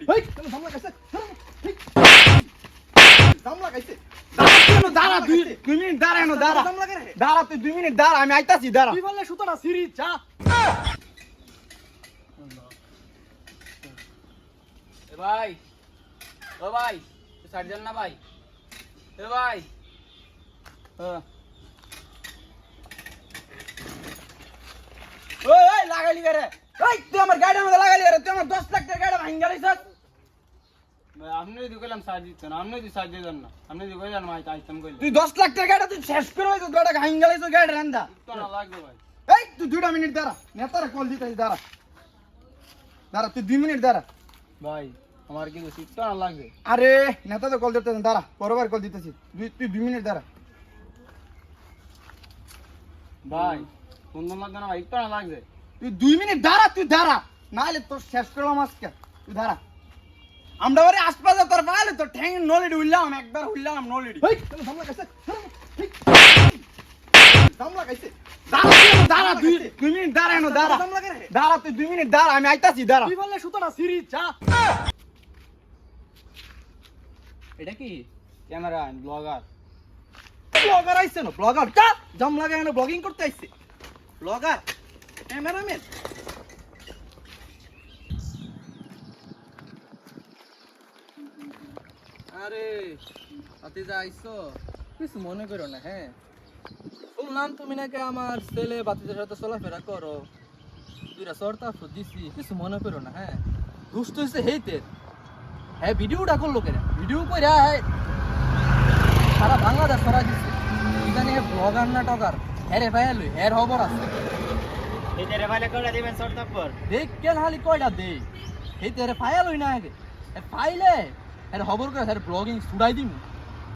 Already হেই তুমি জাম লাগাইছে জাম লাগাইছে দাঁড়া দুই দুই মিনিট দাঁড়া এনো দাঁড়া? জাম লাগা রে দাঁড়া তুই দুই মিনিট দাঁড়া আমি আইতাছি দাঁড়া। তুই বললে সুতোটা সিরি যা। এ ভাই ও ভাই যান না ভাই। এ ভাই। হ্যাঁ। ওই লাগাইলি রে? ওই তুই আমার গাড়ির মধ্যে লাগাইলি রে তুই আমার 10 লাখ টাকা গাড়ি ভাঙি ভাই আপনি যদি কইলাম সাইড দিতেন আপনি যদি সাইড দিতেন না। আপনি যদি কইলেন মাই আইতাম কইলেন তুই 10 লাখ টাকা গাড়ি তুই শেষ করে হইতো গাড়ি ভাঙি তো গাড়ি রান্দা তো না লাগবে ভাই। এই তুই দুইটা মিনিট দাঁড়া নেতারা কল দিতেছি দাঁড়া। দাঁড়া তুই দুই মিনিট দাঁড়া। ভাই আমার কিন্তু শিখতে না লাগবে। আরে নেতা তো কল দিতেছেন দাঁড়া পরবার কল দিতেছি। দুই তুই দুই মিনিট দাঁড়া। ভাই সুন্দর লাগবে না ভাই একটু না লাগবে। তুই দুই মিনিট দাঁড়া তুই দাঁড়া। নাহলে তোর শেষ করলাম আজকে। তুই দাঁড়া। আমরা বাড়ি আশপাশে তোর পালে তোর ঠ্যাং নলিডি উঠলাম একবার উঠলাম নলিডি। দাঁড়া তুই দুই মিনিট দাঁড়া এনো দাঁড়া। জাম লাগা রে দাঁড়া তুই দুই মিনিট দাঁড়া আমি আইতাছি দাঁড়া। তুই বললে সুতোটা সিরি যা। এটা কি? Camera blogger. ব্লগার আইছে না ব্লগার। কা জাম লাগায় না ব্লগিং করতে আইছে। ব্লগার। ক্যামেরাম্যান আরে আতে যা আইছো কিছু মনে করো না হ্যাঁ? শুনলাম তুমি নাকি আমার ছেলে বাতিদের সাথে চলাফেরা করো। দুইটা সর্তা দিছি, কিছু মনে করো না হ্যাঁ? দুষ্ট হয়েছে হেইতে। হ্যাঁ ভিডিওটা করল কেন? ভিডিও করে হ্যাঁ সারা বাংলাদেশ সরা দিচ্ছে এখানে ব্লগার না টকার হ্যাঁ রে ভাই হ্যাঁ খবর আছে। ফাইল হই না আগে। ফাইলে এর করে ব্লগিং ছুড়াই দিমু।